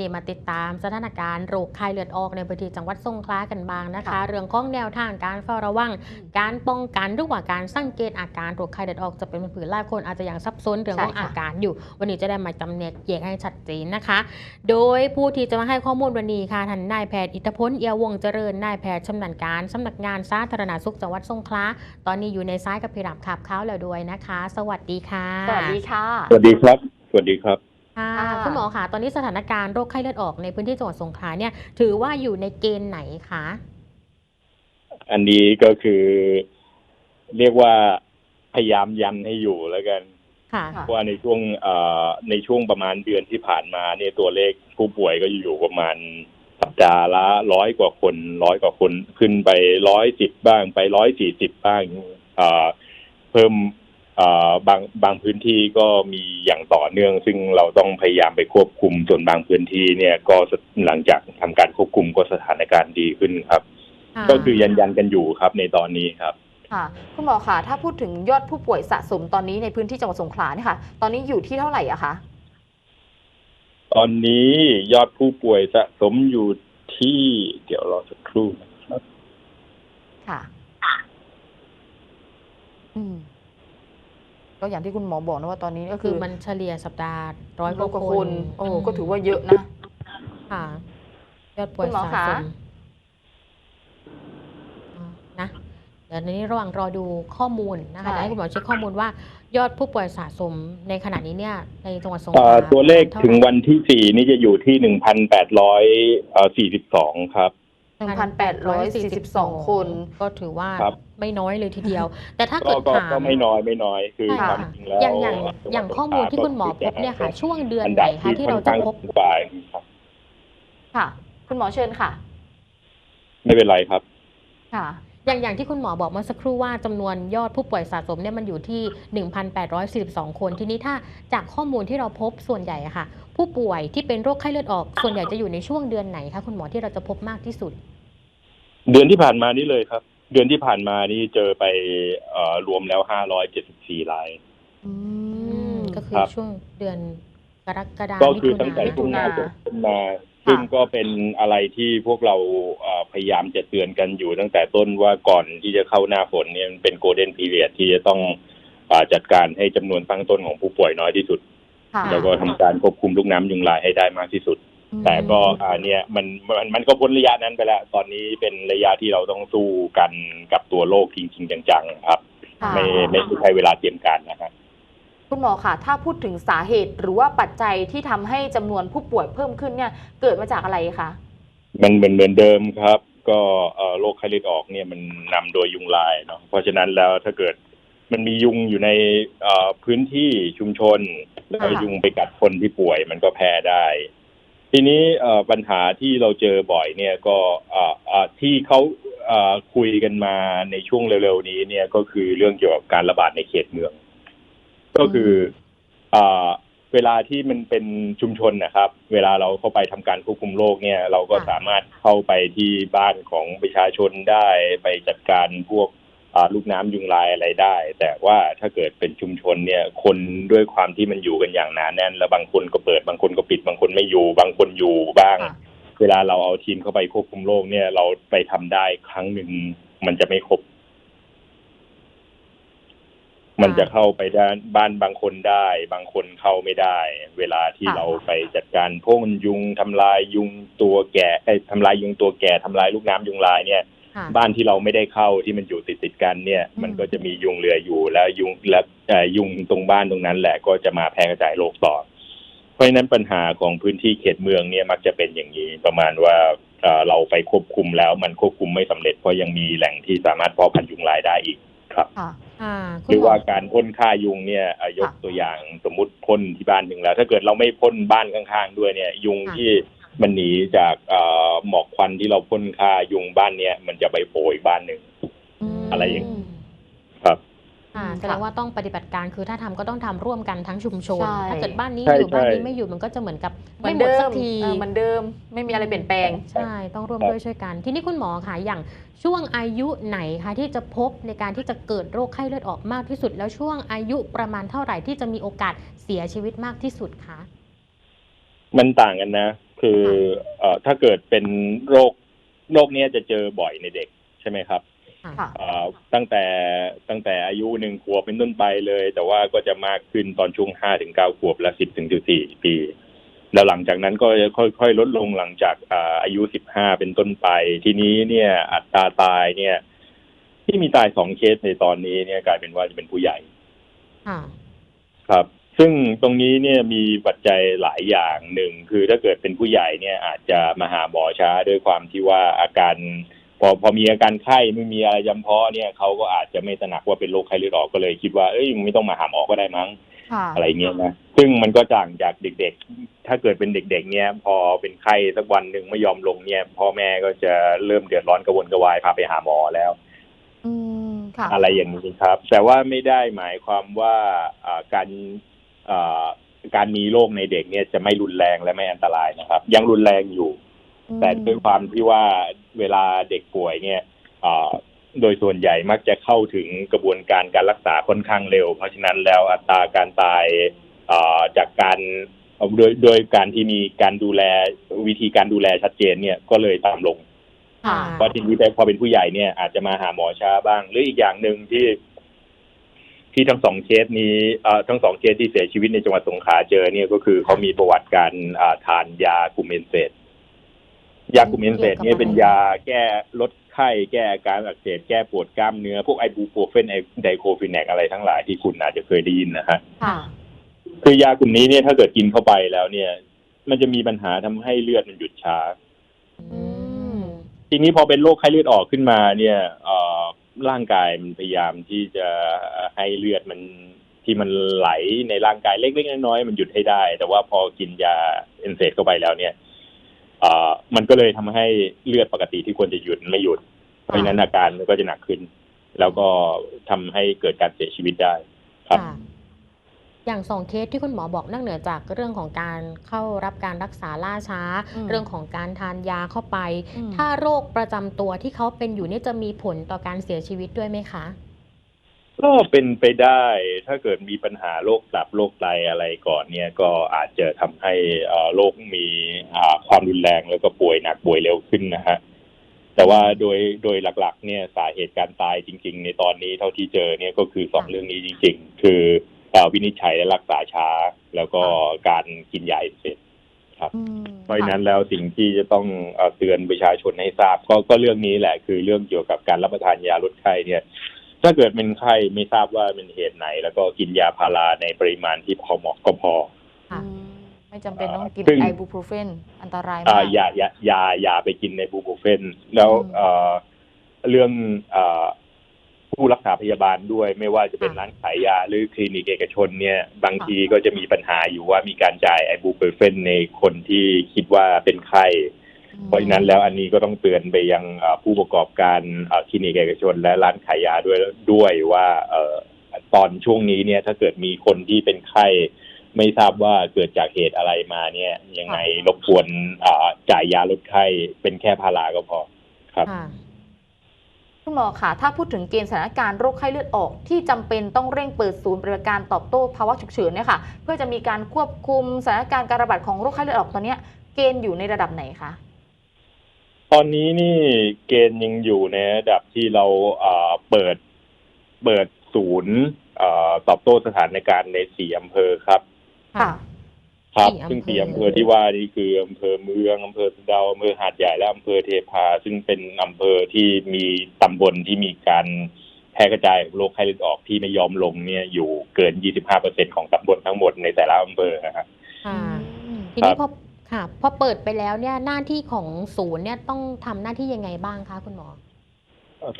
นี้มาติดตามสถานการณ์โรคไข้เลือดออกในพื้นที่จังหวัดสงขลากันบ้างนะคะค่ะเรื่องของแนวทางการเฝ้าระวัง การป้องกันหรือว่าการสังเกตอาการโรคไข้เลือดออกจะเป็นผืนหลายคนอาจจะยังซับซ้อนเรื่องของใช่ค่ะอาการอยู่ วันนี้จะได้มาจำแนกแยกให้ชัดเจนนะคะ โดยผู้ที่จะมาให้ข้อมูลวันนี้ค่ะท่านนายแพทย์อิทธพลเอียววงศ์เจริญนายแพทย์ชำนาญการสำนักงานสาธารณสุขจังหวัดสงขลาตอนนี้อยู่ในซ้ายกับพิรับขับเขาแล้วด้วยนะคะ สวัสดีค่ะ สวัสดีค่ะ สวัสดีครับ สวัสดีครับ ค่ะค่ะคุณหมอคะตอนนี้สถานการณ์โรคไข้เลือดออกในพื้นที่จังหวัดสงขลาเนี่ย ถือว่าอยู่ในเกณฑ์ไหนคะอันนี้ก็คือ เรียกว่าพยายามยันให้อยู่แล้วกันค่ะค่ะเพราะว่าในช่วงเอ่อในช่วงประมาณเดือนที่ผ่านมาเนี่ยตัวเลขผู้ป่วยก็อยู่ประมาณสัปดาห์ละร้อยกว่าคนร้อยกว่าคนขึ้นไปร้อยสิบบ้าง ไปร้อยสี่สิบบ้างเอ่อเพิ่มเอ่อ บางบางพื้นที่ก็มีอย่างต่อเนื่อง ซึ่งเราต้องพยายามไปควบคุมส่วนบางพื้นที่เนี่ยก็หลังจากทำการควบคุมก็สถานการณ์ดีขึ้นครับ ก็คือยันยันๆกันอยู่ครับในตอนนี้ครับค่ะคุณหมอคะถ้าพูดถึงยอดผู้ป่วยสะสมตอนนี้ในพื้นที่จังหวัดสงขลาเนี่ยค่ะ ตอนนี้อยู่ที่เท่าไหร่อะคะตอนนี้ยอดผู้ป่วยสะสมอยู่ที่ เดี๋ยวรอสักครู่นะครับค่ะ อืม ก็อย่างที่คุณหมอบอกนะว่าตอนนี้ก็คืคืออมันเฉลี่ยสัปดาห์ร้อยกร้อยว่ากว่าคคนนโอ้ก็ถือว่าเยอะนะ ค่ะยอดป่วยคุณหมอสะคะ สมอ่านะเดี๋ยวนี้ระหว่างรอดูข้อมูลนะคะใช่ เดี๋ยวให้คุณหมอเช็คข้อมูลว่า ยอดผู้ป่วยสะสมในขณะนี้เนี่ย ในจังหวัดสงขเอ่ลาอตัวเลขท่าถึงไหร่วันที่สี่นี่จะอยู่ที่หนึ่งพันแปดร้อยสี่สิบสองครับ หนึ่งพันแปดร้อยสี่สิบสองคน ก็ถือว่าครับ ไม่น้อยเลยทีเดียว แต่ถ้าก็เกิดก็ถาม ก็ไม่น้อยไม่น้อยคือใช่ความค่ะจริงแล้วอย่างอย่างจังหวัดอย่างข้อมูลที่คุณหมอพบเนี่ยค่ะ ช่วงเดือนไหนคะที่เราจะพบอันดับที่ค่อนข้างสูงกว่าครับ ค่ะ คุณหมอเชิญค่ะ ไม่เป็นไรครับ ค่ะ อย่างอย่างที่คุณหมอบอกเมื่อสักครู่ว่าจำนวนยอดผู้ป่วยสะสมเนี่ยมันอยู่ที่ 1,842 คน ทีนี้ถ้าจากข้อมูลที่เราพบส่วนใหญ่อะค่ะ ผู้ป่วยที่เป็นโรคไข้เลือดออก ส่วนใหญ่จะอยู่ในช่วงเดือนไหนคะคุณหมอที่เราจะพบมากที่สุด เดือนที่ผ่านมานี่เลยครับ เดือนที่ผ่านมานี่เจอไปเอ่อรวมแล้วห้าร้อยเจ็ดสิบสี่รายอือืมมก็คือครับช่วงเดือนกรกฎาก็คมคือมิตั้งแต่ถุช่วงหนาน้าฝนขึ้นมาซึ่งก็เป็นอะไรที่พวกเราเอ่อพยายามจะเตือนกันอยู่ตั้งแต่ต้นว่าก่อนที่จะเข้าหน้าฝนเนี่ยมันเป็นโกลเด้นพีเรียดที่จะต้องอาจัดการให้จำนวนตั้งต้นของผู้ป่วยน้อยที่สุดค่ะ แล้วก็ทำการควบคุมลูกน้ำยุงลายให้ได้มากที่สุด แต่ก็อ่าเนี่ยมันมันมันก็พ้นระยะนั้นไปแล้ว ตอนนี้เป็นระยะที่เราต้องสู้กันกับตัวโรคจริง ๆ จังๆครับค่ะไม่ไม่ใช่เวลาเตรียมการนะครับคุณหมอค่ะถ้าพูดถึงสาเหตุหรือว่าปัจจัยที่ทำให้จำนวนผู้ป่วยเพิ่มขึ้นเนี่ย เกิดมาจากอะไรคะมันเหมือนเหมือนเดิมครับ ก็เอ่อโรคไข้เลือดออกเนี่ยมันนำโดยยุงลายเนาะเพราะฉะนั้นแล้วถ้าเกิดมันมียุงอยู่ในเอ่อพื้นที่ชุมชน แล้วก็ค่ะยุงไปกัดคนที่ป่วยมันก็แพร่ได้ ทีนี้เอ่อปัญหาที่เราเจอบ่อยเนี่ยก็เอ่อเอ่อที่เขาเอ่อคุยกันมาในช่วงเร็วๆนี้เนี่ยก็คือเรื่องเกี่ยวกับการระบาดในเขตเมือง ก็คือเอ่อเวลาที่มันเป็นชุมชนนะครับ เวลาเราเข้าไปทำการควบคุมโรคเนี่ย เราก็ค่ะสามารถเข้าไปที่บ้านของประชาชนได้ไปจัดการพวกอ่า ลูกน้ำยุงลายอะไรได้ แต่ว่าถ้าเกิดเป็นชุมชนเนี่ย คนด้วยความที่มันอยู่กันอย่างหนาแน่น แล้วบางคนก็เปิดบางคนก็ปิด บางคนไม่อยู่ บางคนอยู่บ้างค่ะเวลาเราเอาทีมเข้าไปควบคุมโรคเนี่ย เราไปทำได้ครั้งหนึ่งมันจะไม่ครบ มันจะเข้าไปด้านบ้านบางคนได้ บางคนเข้าไม่ได้ เวลาที่ค่ะเราไปจัดการพ่นยุงทำลายยุงตัวแก่เอ้ยทำลายยุงตัวแก่ทำลายลูกน้ำยุงลายเนี่ยค่ะ บ้านที่เราไม่ได้เข้าที่มันอยู่ติดติดๆกันเนี่ยอืมมันก็จะมียุงเรืออยู่แล้วยุงและเอ่อยุงตรงบ้านตรงนั้น แหละก็จะมาแพร่กระจายโรคต่อ เพราะฉะนั้นปัญหาของพื้นที่เขตเมืองเนี่ยมักจะเป็นอย่างนี้ประมาณว่าเอ่อเราไปควบคุมแล้วมันควบคุมไม่สำเร็จเพราะยังมีแหล่งที่สามารถเพาะพันธุ์ยุงลายได้อีกครับค่ะอ่าหคุณรือหมอว่าการพ่นฆ่ายุงเนี่ยอะยกค่ะตัวอย่างสมมติพ่นที่บ้านหนึ่งแล้ว ถ้าเกิดเราไม่พ่นบ้านข้างๆ ด้วยเนี่ย ยุงค่ะที่ มันหนีจากเอ่อหมอกควันที่เราพ่นฆ่ายุงบ้านเนี้ยมันจะไปโผล่อีกบ้านหนึ่งมอะไรอย่างครับค่ะอืมแสดงว่าต้องปฏิบัติการคือถ้าทำก็ต้องทำร่วมกันทั้งชุมชนใช่ถ้าเกิดบ้านนี้ใช่อยู่บ้านนี้ใช่ไม่อยู่มันก็จะเหมือนกับเหมืไม่อนหมดเดิสัมกทีเออเหมือนเดิมไม่มีอะไรเปลี่ยนแปลง ใช่ต้องร่วมครับด้วยช่วยกัน ทีนี้คุณหมอคะอย่างช่วงอายุไหนคะที่จะพบในการที่จะเกิดโรคไข้เลือดออกมากที่สุด แล้วช่วงอายุประมาณเท่าไหร่ที่จะมีโอกาสเสียชีวิตมากที่สุดคะ มันต่างกันนะ คือเอ่อถ้าเกิดเป็นโรคโรคเนี้ยจะเจอบ่อยในเด็กใช่ไหมครับค่ะเอ่อตั้งแต่ตั้งแต่อายุหนึ่งขวบเป็นต้นไปเลย แต่ว่าก็จะมากขึ้นตอนช่วงห้าถึงเก้าขวบและสิบถึงสิบสี่ปี แล้วหลังจากนั้นก็จะค่อยๆ ลดลงหลังจากอ่าอายุสิบห้าเป็นต้นไป ทีนี้เนี่ยอัตราตายเนี่ย ที่มีตายสองเคสในตอนนี้เนี่ยกลายเป็นว่าจะเป็นผู้ใหญ่ค่ะครับ ซึ่งตรงนี้เนี่ยมีปัจจัยหลายอย่างหนึ่งคือถ้าเกิดเป็นผู้ใหญ่เนี่ยอาจจะมาหาหมอช้าด้วยความที่ว่าอาการ พอพอมีอาการไข้ไม่มีอะไรจำเพาะเนี่ยเขาก็อาจจะไม่ตระหนักว่าเป็นโรคไข้เลือดออกก็เลยคิดว่าเอ้ยไม่ต้องมาหาหมอก็ได้มั้งค่ะอะไรเงี้ยนะซึ่งมันก็ต่างจากเด็กๆ ถ้าเกิดเป็นเด็ก ๆ เนี่ย พอเป็นไข้สักวันหนึ่งไม่ยอมลงเนี่ย พ่อแม่ก็จะเริ่มเดือดร้อนกระวนกระวายพาไปหาหมอแล้วอืมค่ะอะไรอย่างนี้ครับ แต่ว่าไม่ได้หมายความว่าอ่าการอ่า การมีโรคในเด็กเนี่ยจะไม่รุนแรงและไม่อันตรายนะครับ ยังรุนแรงอยู่ แต่ด้วยความที่ว่าเวลาเด็กป่วยเนี่ยอ่าโดยส่วนใหญ่มักจะเข้าถึงกระบวนการการรักษาค่อนข้างเร็ว เพราะฉะนั้นแล้วอัตราการตายอ่าจากการโดยโดยการที่มีการดูแลวิธีการดูแลชัดเจนเนี่ยก็เลยตามลงค่ะเพราะทีนี้แต่พอเป็นผู้ใหญ่เนี่ยอาจจะมาหาหมอช้าบ้าง หรืออีกอย่างหนึ่งที่ ที่ทั้งสองเคสนี้เอ่อทั้งสองเคสที่เสียชีวิตในจังหวัดสงขลาเจอเนี่ยก็คือเขามีประวัติการอ่าทานยากลุ่มเอนเซตยากลุ่มเอนเซตเนี่ยเป็นยาแก้ลดไข้แก้อาการอักเสบแก้ปวดกล้ามเนื้อ พวกไอบูโปรเฟนไอไดโคฟินแนกอะไรทั้งหลายที่คุณอาจจะเคยได้ยินนะฮะค่ะคือยากลุ่มนี้เนี่ยถ้าเกิดกินเข้าไปแล้วเนี่ย มันจะมีปัญหาทำให้เลือดมันหยุดช้าอืมทีนี้พอเป็นโรคไข้เลือดออกขึ้นมาเนี่ยเอ่อ ร่างกายมันพยายามที่จะให้เลือดมันที่มันไหลในร่างกายเล็กๆน้อยๆมันหยุดให้ได้ แต่ว่าพอกินยาเอนเซเข้าไปแล้วเนี่ยอ่อมันก็เลยทำให้เลือดปกติที่ควรจะหยุดไม่หยุด เพราะฉะนั้นอาการมันก็จะหนักขึ้น แล้วก็ทำให้เกิดการเสียชีวิตได้ครับ อย่างสองเคสที่คุณหมอบอกนอกเหนือจากเรื่องของการเข้ารับการรักษาล่าช้าอืมเรื่องของการทานยาเข้าไปอืมถ้าโรคประจำตัวที่เขาเป็นอยู่เนี่ยจะมีผลต่อการเสียชีวิตด้วยไหมคะก็เป็นไปได้ถ้าเกิดมีปัญหาโรคตับโรคไตอะไรก่อนเนี่ยก็อาจจะทำให้เอ่อโรคมีอ่าความรุนแรงแล้วก็ป่วยหนักป่วยเร็วขึ้นนะฮะแต่ว่าโดยโดยหลักๆ เนี่ยสาเหตุการตายจริง ๆ ในตอนนี้เท่าที่เจอเนี่ยก็คือสองค่ะเรื่องนี้จริง ๆ คือเอ่อ วินิจฉัยและรักษาช้า แล้วก็การกินยาเสร็จอืมเพราะฉะนั้นแล้วสิ่งที่จะต้องเอ่อเตือนประชาชนให้ทราบ ก็ก็เรื่องนี้แหละ คือเรื่องเกี่ยวกับการรับประทานยาลดไข้เนี่ย ถ้าเกิดเป็นไข้ไม่ทราบว่าเป็นเหตุไหน แล้วก็กินยาพาราในปริมาณที่พอเหมาะก็พอค่ะอืมไม่จำเป็นต้องกินซึ่งไอบูโปรเฟนอันตรายอ่ามากยายายายาไปกินในบูโปรเฟนแล้วอืมเอ่อเรื่องเอ่อ ผู้รักษาพยาบาลด้วย ไม่ว่าจะเป็นค่ะร้านขายยาหรือคลินิกเอกชนเนี่ย บางทีก็จะมีปัญหาอยู่ว่ามีการจ่ายไอบูโปรเฟนในคนที่คิดว่าเป็นไข้เพราะฉะนั้นแล้วอันนี้ก็ต้องเตือนไปยังเอ่อผู้ประกอบการเอ่อคลินิกเอกชน และร้านขายยาด้วยด้วยว่าเอ่อตอนช่วงนี้เนี่ยถ้าเกิดมีคนที่เป็นไข้ไม่ทราบว่าเกิดจากเหตุอะไรมาเนี่ย ยังไงรบกวนเอ่อจ่ายยาลดไข้เป็นแค่พาราก็พอครับ ค่ะคุณหมอคะถ้าพูดถึงเกณฑ์สถานการณ์โรคไข้เลือดออก ที่จำเป็นต้องเร่งเปิดศูนย์ปฏิบัติการตอบโต้ภาวะฉุกเฉินเนี่ยค่ะเพื่อจะมีการควบคุมสถานการณ์การระบาดของโรคไข้เลือดออกตอนเนี้ยเกณฑ์อยู่ในระดับไหนคะตอนนี้นี่เกณฑ์ยังอยู่ในระดับที่เราเอ่อเปิดเปิดศูนย์เอ่อตอบโต้สถานการณ์ในสี่อำเภอครับค่ะ ครับสี่อำเภอซึ่งสี่อำเภอที่ว่านี่คืออำเภอเมืองอำเภอสะเดาอำเภอหาดใหญ่และอำเภอเทพา ซึ่งเป็นอำเภอที่มีตำบลที่มีการแพร่กระจายของโรคไข้เลือดออกที่ไม่ยอมลงเนี่ยอยู่เกิน 25%ของตำบลทั้งหมดในแต่ละอำเภอนะครับค่ะอืมทีนี้พอค่ะพอเปิดไปแล้วเนี่ยหน้าที่ของศูนย์เนี่ยต้องทำหน้าที่ยังไงบ้างคะคุณหมอ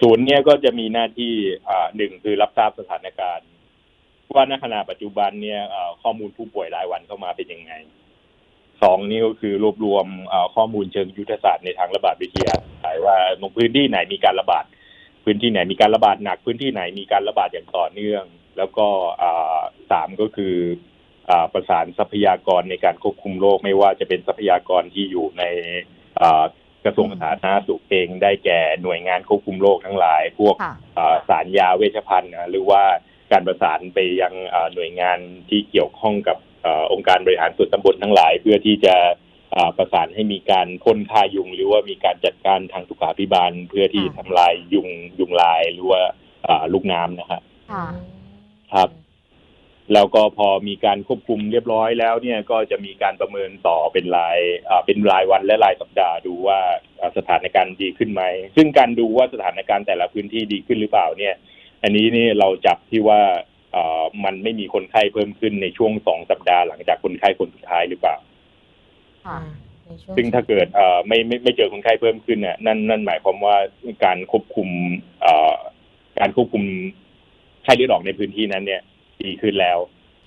ศูนย์เนี่ยก็จะมีหน้าที่อ่าหนึ่งคือรับทราบสถานการณ์ ว่าณขณะปัจจุบันเนี่ยเอ่อ ข้อมูลผู้ป่วยรายวันเข้ามาเป็นยังไงสองนี่ก็คือรวบรวมเอ่อข้อมูลเชิงยุทธศาสตร์ในทางระบาดวิทยาสายว่าตรงพื้นที่ไหนมีการระบาด พื้นที่ไหนมีการระบาดหนัก พื้นที่ไหนมีการระบาดอย่างต่อเนื่อง แล้วก็อ่าสามก็คืออ่าประสานทรัพยากรในการควบคุมโรคไม่ว่าจะเป็นทรัพยากรที่อยู่ในอ่ากระทรวงสาธารณสุขเองได้แก่หน่วยงานควบคุมโรคทั้งหลาย พวกค่ะอ่าสารยาเวชภัณฑ์นะหรือว่า การประสานไปยังอ่าหน่วยงานที่เกี่ยวข้องกับเออองค์การบริหารส่วนตำบลทั้งหลาย เพื่อที่จะอ่าประสานให้มีการพ่นฆ่ายุง หรือว่ามีการจัดการทางสุขาภิบาล เพื่อที่ค่ะทำลายยุงยุงลายหรือว่าอ่าลูกน้ำนะครับค่ะครับแล้วก็พอมีการควบคุมเรียบร้อยแล้วเนี่ยก็จะมีการประเมินต่อเป็นรายอ่าเป็นรายวันและรายสัปดาห์ดูว่าอ่าสถานการณ์ดีขึ้นไหม ซึ่งการดูว่าสถานการณ์แต่ละพื้นที่ดีขึ้นหรือเปล่าเนี่ย อันนี้นี่เราจับที่ว่าอ่ามันไม่มีคนไข้เพิ่มขึ้นในช่วงสองสัปดาห์หลังจากคนไข้คนสุดท้ายหรือเปล่าค่ะในช่วซึ่งถ้าเกิดเอ่อไม่ไม่ไม่เจอคนไข้เพิ่มขึ้นเนี่ยนั่นนั่นหมายความว่าการควบคุมเอ่อการควบคุมไข้เลือดออกในพื้นที่นั้นเนี่ยดีขึ้นแล้ว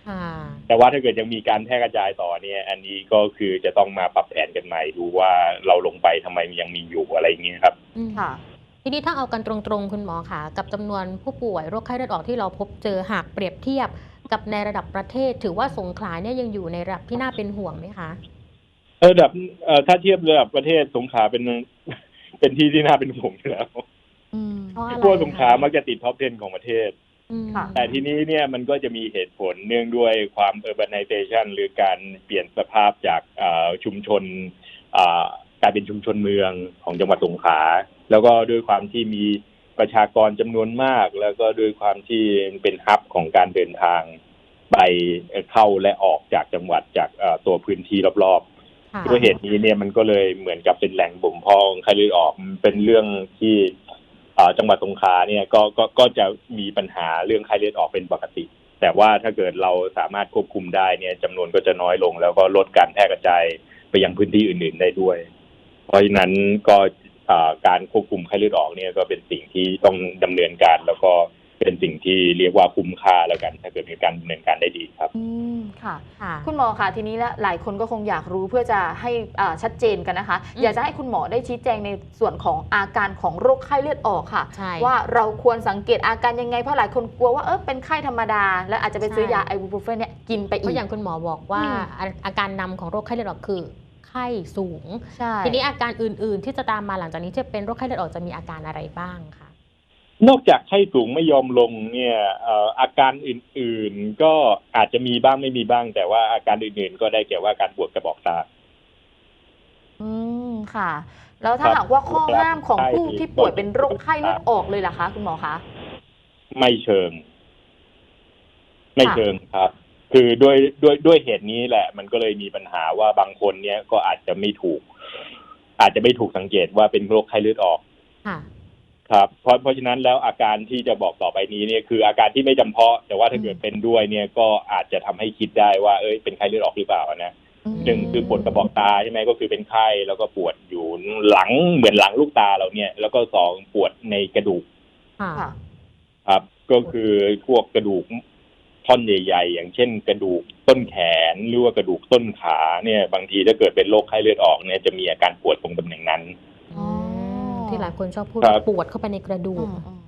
ค่ะแต่ว่าถ้าเกิดยังมีการแพร่กระจายต่อเนี่ย อันนี้ก็คือจะต้องมาปรับแผนกันใหม่ ดูว่าเราลงไปทำไมยังมีอยู่อะไรอย่างเงี้ยครับอืมค่ะ ทีนี้ถ้าเอากันตรงๆ คุณหมอค่ะ กับจำนวนผู้ป่วยโรคไข้เลือดออกที่เราพบเจอหากเปรียบเทียบกับในระดับประเทศ ถือว่าสงขลาเนี่ยยังอยู่ในระดับที่น่าเป็นห่วงไหมคะระดับเอ่อถ้าเทียบระดับประเทศสงขลาเป็นเป็นที่ที่น่าเป็นห่วงอยู่แล้วอืมเพราะอะไรเพราะว่าสงขลามักจะติดท็อป 10 ของประเทศอืมค่ะแต่ทีนี้เนี่ยมันก็จะมีเหตุผลเนื่องด้วยความ urbanization หรือการเปลี่ยนสภาพจากเอ่อชุมชนอ่ากลายเป็นชุมชนเมืองของจังหวัดสงขลา แล้วก็ด้วยความที่มีประชากรจำนวนมาก แล้วก็ด้วยความที่เป็นฮับของการเดินทางไปเข้าและออกจากจังหวัดจากเอ่อตัวพื้นที่รอบๆค่ะด้วยเหตุนี้เนี่ยมันก็เลยเหมือนกับเป็นแหล่งบ่มเพาะของไข้เลือดออกมันเป็นเรื่องที่อ่าจังหวัดสงขลาเนี่ยก็ก็ก็จะมีปัญหาเรื่องไข้เลือดออกเป็นปกติ แต่ว่าถ้าเกิดเราสามารถควบคุมได้เนี่ยจำนวนก็จะน้อยลง แล้วก็ลดการแพร่กระจายไปยังพื้นที่อื่น ๆ ได้ด้วย เพราะฉะนั้นก็อ่า การควบคุมไข้เลือดออกเนี่ยก็เป็นสิ่งที่ต้องดำเนินการแล้วก็เป็นสิ่งที่เรียกว่าคุ้มค่าแล้วกันถ้าเกิดมีการดำเนินการได้ดีครับอืมค่ะค่ะคุณหมอคะทีนี้ละหลายคนก็คงอยากรู้เพื่อจะให้อ่าชัดเจนกันนะคะอืมอยากจะให้คุณหมอได้ชี้แจงในส่วนของอาการของโรคไข้เลือดออกค่ะใช่ว่าเราควรสังเกตอาการยังไงเพราะหลายคนกลัวว่าเออเป็นไข้ธรรมดา แล้วอาจจะไปซื้อยาไอบูโปรเฟนเนี่ยกินไปเพอีราะกอย่างคุณหมอบอกว่าอืมอาอาการนำของโรคไข้เลือดออกคือ ไข้สูงใช่ทีนี้อาการอื่นๆ ที่จะตามมาหลังจากนี้จะเป็นโรคไข้เลือดออกจะมีอาการอะไรบ้างคะนอกจากไข้สูงไม่ยอมลงเนี่ยเอ่ออาการอื่นๆ ก็อาจจะมีบ้างไม่มีบ้าง แต่ว่าอาการอื่นๆ ก็ได้แก่ว่าการปวดกระบอกตาอืมค่ะ แล้วถ้าครับหากว่าข้อห้ามของใช่ผู้ที่ป่วยเป็นโรคไข้เลือดออกเลยล่ะคะ คุณหมอคะไม่เชิง ไม่ค่ะเชิงครับ คือด้วยด้วยด้วยเหตุนี้แหละ มันก็เลยมีปัญหาว่าบางคนเนี่ยก็อาจจะไม่ถูก อาจจะไม่ถูกสังเกตว่าเป็นโรคไข้เลือดออกค่ะครับเพราะเพราะฉะนั้นแล้วอาการที่จะบอกต่อไปนี้เนี่ยคืออาการที่ไม่จำเพาะ แต่ว่าถ้าเกิดเป็นด้วยเนี่ยก็อาจจะทำให้คิดได้ว่าเอ้ยเป็นไข้เลือดออกหรือเปล่านะอืมหนึ่งคือปวดกระบอกตาใช่ไหมก็คือเป็นไข้แล้วก็ปวดอยู่หลังเหมือนหลังลูกตาเราเนี่ย แล้วก็สองปวดในกระดูกค่ะค่ะครับก็คือพวกกระดูก ท่อนใหญ่ ๆ อย่างเช่น กระดูกต้นแขนหรือว่ากระดูกต้นขาเนี่ยบางทีถ้าเกิดเป็นโรคไข้เลือดออกเนี่ยจะมีอาการปวดตรงตำแหน่งนั้น อ๋อที่หลายคนชอบพูดครับว่าปวดเข้าไปในกระดูอืกมอืม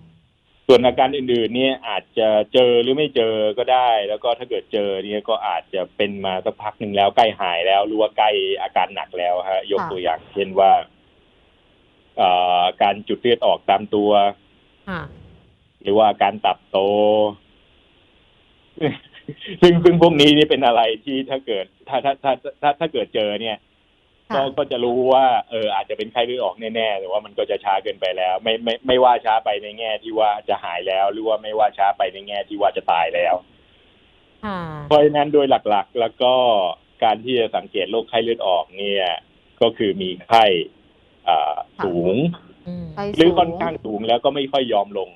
ส่วนอาการอื่นๆเนี่ยอาจจะเจอหรือไม่เจอก็ได้ แล้วก็ถ้าเกิดเจอเนี่ยก็อาจจะเป็นมาสักพักหนึ่งแล้วใกล้หายแล้วหรือว่าใกล้อาการหนักแล้วฮะยกตัวอย่าง เช่นว่าเอ่อการจุดเลือดออกตามตัว ค่ะ หรือว่าการตับโต ซึ่งซึ่งพวกนี้นี่เป็นอะไรที่ถ้าเกิดถ้าถ้าถ้าถ้าถ้าเกิดเจอเนี่ยก็ค่ะก็จะรู้ว่าเอออาจจะเป็นไข้เลือดออกแน่ๆแต่ว่ามันก็จะช้าเกินไปแล้ว ไม่ไม่ไม่ว่าช้าไปในแง่ที่ว่าจะหายแล้ว หรือว่าไม่ว่าช้าไปในแง่ที่ว่าจะตายแล้วค่ะเพราะฉะนั้นโดยหลักๆ แล้วก็การที่จะสังเกตโรคไข้เลือดออกเนี่ย ก็คือมีไข้อ่าสูงอืมไข้หรือสูงค่อนข้างสูงแล้วก็ไม่ค่อยยอมลง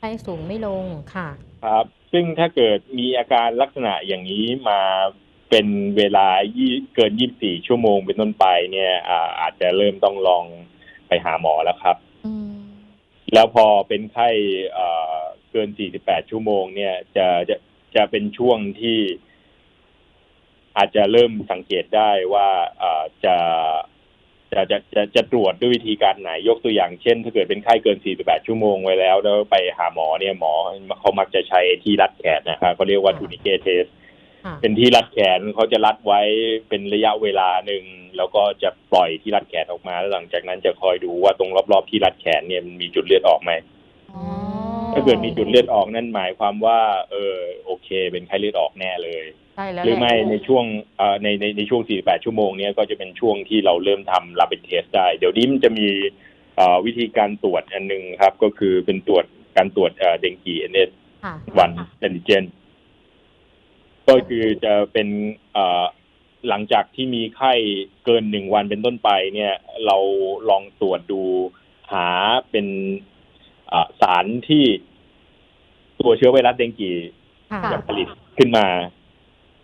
ไข้สูงไม่ลงค่ะ ครับ ซึ่งถ้าเกิดมีอาการลักษณะอย่างนี้มาเป็นเวลายี่เกิน 24 ชั่วโมงเป็นต้นไปเนี่ยอาอาจจะเริ่มต้องลองไปหาหมอแล้วครับอืมแล้วพอเป็นไข้เอ่อเกิน 48 ชั่วโมง เนี่ยจะจะจะเป็นช่วงที่อาจจะเริ่มสังเกตได้ว่าเอ่อจะ จะจะจะจะตรวจด้วยวิธีการไหนยกตัวอย่างเช่น ถ้าเกิดเป็นไข้เกิน 48 ชั่วโมงไว้แล้ว แล้วไปหาหมอเนี่ยหมอเขามักจะใช้ที่รัดแขนนะครับเขาเรียกว่าค่ะทูนิเกเทสค่ะเป็นที่รัดแขนเขาจะรัดไว้เป็นระยะเวลาหนึ่งแล้วก็จะปล่อยที่รัดแขนออกมา แล้วหลังจากนั้นจะคอยดูว่าตรงรอบๆที่รัดแขนเนี่ยมันมีจุดเลือดออกไหมอ๋อถ้าเกิดมีจุดเลือดออกนั่นหมายความว่า เออโอเค เป็นไข้เลือดออกแน่เลย ใช่แล้วหรือแหละไม่ในช่วงเอ่อในในในช่วง 48 ชั่วโมงเนี้ยก็จะเป็นช่วงที่เราเริ่มทำ rapid test ได้ เดี๋ยวนี้มันจะมีเอ่อวิธีการตรวจอันหนึ่งครับ ก็คือเป็นตรวจการตรวจเอ่อเดงกีเอเนสค่ะวันแอนติเจน ก็คือจะเป็นเอ่อหลังจากที่มีไข้เกินหนึ่งวันเป็นต้นไป เนี่ย เราลองตรวจดูหาเป็นเอ่อสารที่ตัวเชื้อไวรัสเดงกีค่ะค่ะจะผลิตขึ้นมา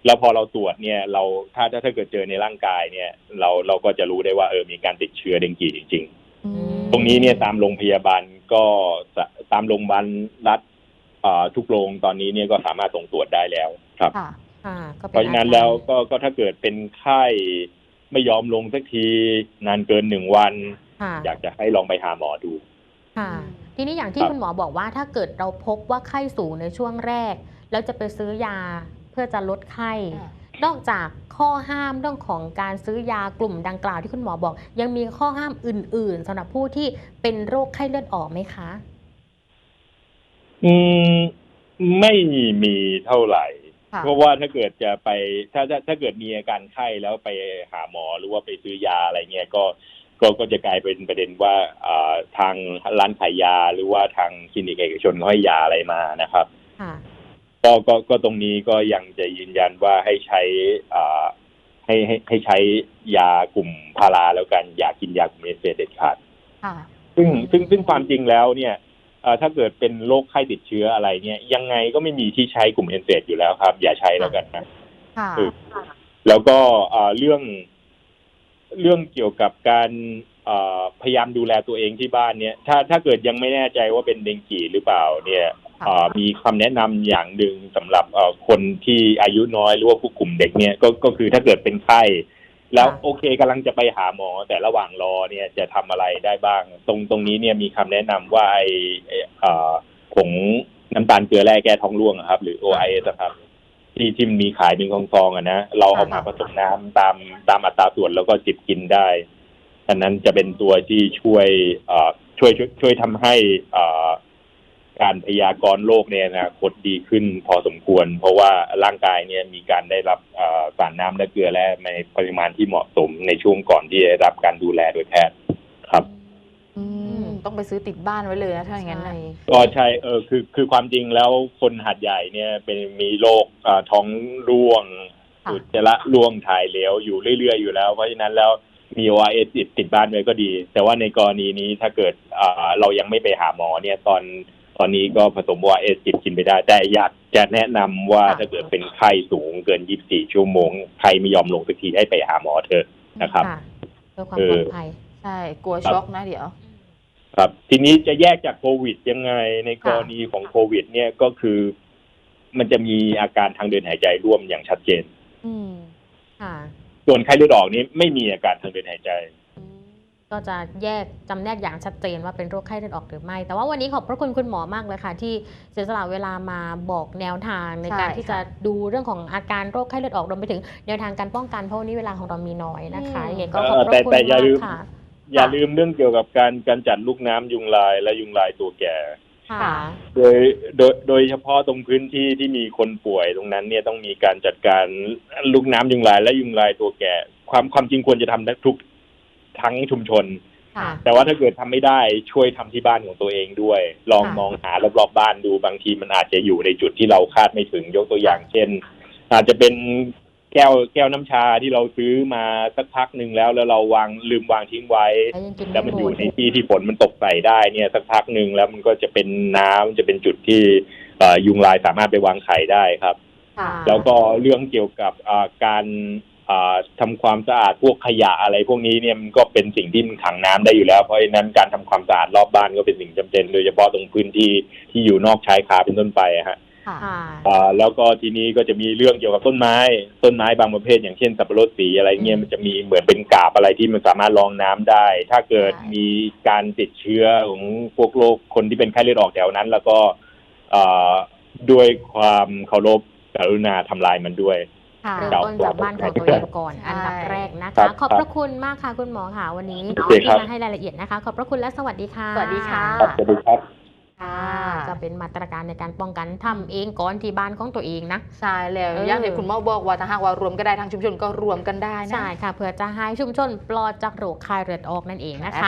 แล้วพอเราตรวจเนี่ยเราถ้าถ้าถ้าเกิดเจอในร่างกายเนี่ย เราเราก็จะรู้ได้ว่าเออมีการติดเชื้อเดงกีจริงอืมๆตรงนี้เนี่ยตามโรงพยาบาลก็จะตามโรงพยาบาลรัฐเอ่อทุกโรงตอนนี้เนี่ยก็สามารถส่งตรวจได้แล้วครับค่ะค่ะก็ป็เพราะฉะนั้นอจรย์แล้วก็ก็ถ้าเกิดเป็นไข้ไม่ยอมลงสักทีนานเกินหนึ่งวันค่ะอยากจะให้ลองไปหาหมอดูค่ะอืมทีนี้อย่างที่ครับคุณหมอบอกว่าถ้าเกิดเราพบว่าไข้สูงในช่วงแรก แล้วจะไปซื้อยาเพื่อจะลดไข้อ่านอกจากข้อห้ามเรื่องของการซื้อยากลุ่มดังกล่าวที่คุณหมอบอก ยังมีข้อห้ามอื่น ๆสำหรับผู้ที่เป็นโรคไข้เลือดออกไหมคะ อืมไม่มีเท่าไหร่ค่ะเพราะว่าถ้าเกิดจะไปถ้าถ้าถ้าเกิดมีอาการไข้แล้วไปหาหมอหรือว่าไปซื้อยาอะไรเงี้ยก็ก็ก็จะกลายเป็นประเด็นว่าอ่าทางร้านขายยาหรือว่าทางคลินิกเอกชนเขาให้ยาอะไรมานะครับค่ะ ก็ก็ก็ตรงนี้ก็ยังจะยืนยันว่าให้ใช้อ่าให้ให้ให้ใช้ยากลุ่มพาราแล้วกัน อย่ากินยากลุ่มเอสเเด็ดขาดค่ะ ซึ่งซึ่งซึ่งความจริงแล้วเนี่ยเอ่อถ้าเกิดเป็นโรคไข้ติดเชื้ออะไรเนี่ยยังไงก็ไม่มีที่ใช้กลุ่มเอนเซอยู่แล้วครับ อย่าใช้แล้วกันนะค่ะคือแล้วก็เอ่อเรื่อง เรื่องเกี่ยวกับการเอ่อพยายามดูแลตัวเองที่บ้านเนี่ย ถ้าถ้าเกิดยังไม่แน่ใจว่าเป็นเดงกีหรือเปล่า เนี่ยเอ่อ มีคำแนะนำอย่างหนึ่งสำหรับเอ่อคนที่อายุน้อยหรือว่าผู้กลุ่มเด็กเนี่ยก็ก็คือถ้าเกิดเป็นไข้ แล้วค่ะโอเคกำลังจะไปหาหมอ แต่ระหว่างรอเนี่ยจะทำอะไรได้บ้าง ตรงตรงนี้เนี่ยมีคำแนะนำว่าไอไอ้เอ่อผงน้ำตาลเกลือแร่แก้ท้องร่วงอะครับ หรือ OIS อะครับ ที่ที่มีขายเป็นซองๆอะนะเราเอามาผสมน้ำตามตามอัตราส่วนแล้วก็จิบกินได้อันนั้นจะเป็นตัวที่ช่วยเอ่อช่วยช่วยช่วยทำให้เอ่อ การพยากรณ์โรคเนี่ยนะคตดีขึ้นพอสมควร เพราะว่าร่างกายเนี่ยมีการได้รับเอ่อสารน้ำและเกลือแร่ในปริมาณที่เหมาะสมในช่วงก่อนที่จะได้รับการดูแลโดยแพทย์ครับอืมต้องไปซื้อติดบ้านไว้เลยนะถ้าอย่างนั้นใช่นะก็ใช่เออคือคือความจริงแล้วคนหัดใหญ่เนี่ยเป็นมีโรคอ่าท้องร่วงค่ะอุจจาระร่วงถ่ายเหลวอยู่เรื่อยๆอยู่แล้ว เพราะฉะนั้นแล้วมี ORS ติดติดบ้านไว้ก็ดี แต่ว่าในกรณีนี้ถ้าเกิดอ่าเรายังไม่ไปหาหมอเนี่ยตอน ตอนนี้ก็ผสม ORS จิบกินไปได้ แต่อยากจะแนะนำว่าถ้าเกิดเป็นไข้สูงเกิน 24 ชั่วโมง ใครไม่ยอมลงสักทีให้ไปหาหมอเถอะนะครับค่ะเพื่อความเอปอลอดภัย ใช่ กลัวช็อกนะเดี๋ยว ครับ ทีนี้จะแยกจากโควิดยังไงในกรณีของโควิด เนี่ยก็คือ มันจะมีอาการทางเดินหายใจร่วมอย่างชัดเจน อืมค่ะ ส่วนไข้เลือดออกนี้ไม่มีอาการทางเดินหายใจ ก็จะแยกจำแนกอย่างชัดเจนว่าเป็นโรคไข้เลือดออกหรือไม่ แต่ว่าวันนี้ขอบพระคุณคุณหมอมากเลยค่ะ ที่เสียสละเวลามาบอกแนวทางในใช่การที่จะค่ะดูเรื่องของอาการโรคไข้เลือดออกรวมไปถึงแนวทางการป้องกันเพราะวันนี้เวลาของเรามีน้อยนะคะอืมยังไงก็เอ่ขออบพแต่ระคุณแต่อย่ามากลืมค่ะ อย่าลืมเรื่องเกี่ยวกับการการจัดลูกน้ำยุงลายและยุงลายตัวแก่ค่ะโดยโดยโดยเฉพาะตรงพื้นที่ที่มีคนป่วยตรงนั้นเนี่ยต้องมีการจัดการลูกน้ำยุงลายและยุงลายตัวแก่ ความความจริงควรจะทำทุก ทั้งชุมชน ค่ะ แต่ว่าถ้าเกิดทำไม่ได้ช่วยทำที่บ้านของตัวเองด้วย ลองค่ะ มองหารอบๆบ้านดูบางทีมันอาจจะอยู่ในจุดที่เราคาดไม่ถึงยกตัวอย่าง เช่น อาจจะเป็นแก้วแก้วน้ำชาที่เราซื้อมาสักพักหนึ่งแล้วแล้วเราวางลืมวางทิ้งไว้ แล้วยังกินแล้วมันไม่อหมยู่ดในที่ที่ฝนมันตกใส่ได้เนี่ยสักพักหนึ่งแล้วมันก็จะเป็นน้ำจะเป็นจุดที่เอ่อยุงลายสามารถไปวางไข่ได้ครับ ค่ะ แล้วก็เรื่องเกี่ยวกับอ่าการ อ่าทำความสะอาดพวกขยะอะไรพวกนี้เนี่ยมันก็เป็นสิ่งที่มันขังน้ำได้อยู่แล้ว เพราะฉะนั้นการทำความสะอาดรอบบ้านก็เป็นสิ่งจำเป็น โดยเฉพาะตรงพื้นที่ที่อยู่นอกชายคาเป็นต้นไปอะฮะค่ะค่ะอ่าแล้วก็ทีนี้ก็จะมีเรื่องเกี่ยวกับต้นไม้ ต้นไม้บางประเภท อย่างเช่นสับปะรดสีอะไรเงี้ยมันจะมีเหมือนเป็นกาบอะไรที่มันสามารถรองน้ำได้ ถ้าเกิดใช่มีการติดเชื้อของพวกโรคคนที่เป็นไข้เลือดออกแถวนั้น แล้วก็อ่าด้วยความเคารพกรุณาทำลายมันด้วยค่ะ เริ่มต้นจากบ้านของตัวเองก่อนใช่อันดับแรกนะครัคะบขอบพระคุณมากค่ะคุณหมอค่ะวันนี้โอเคที่ครับมาให้รายละเอียดนะคะ ขอบพระคุณและสวัสดีค่ะสวัสดีค่ะครับสวัสดีครับค่ะจะเป็นมาตรการในการป้องกันทำเองก่อนที่บ้านของตัวเองนะใช่แล้วเออออย่างที่คุณหมอบอกว่าถ้าหากว่ารวมก็ได้ทางชุมชนก็รวมกันได้นะใช่ค่ะเพื่อจะให้ชุมชนปลอดจากโรคคายเลือดออกนั่นเองนะคะ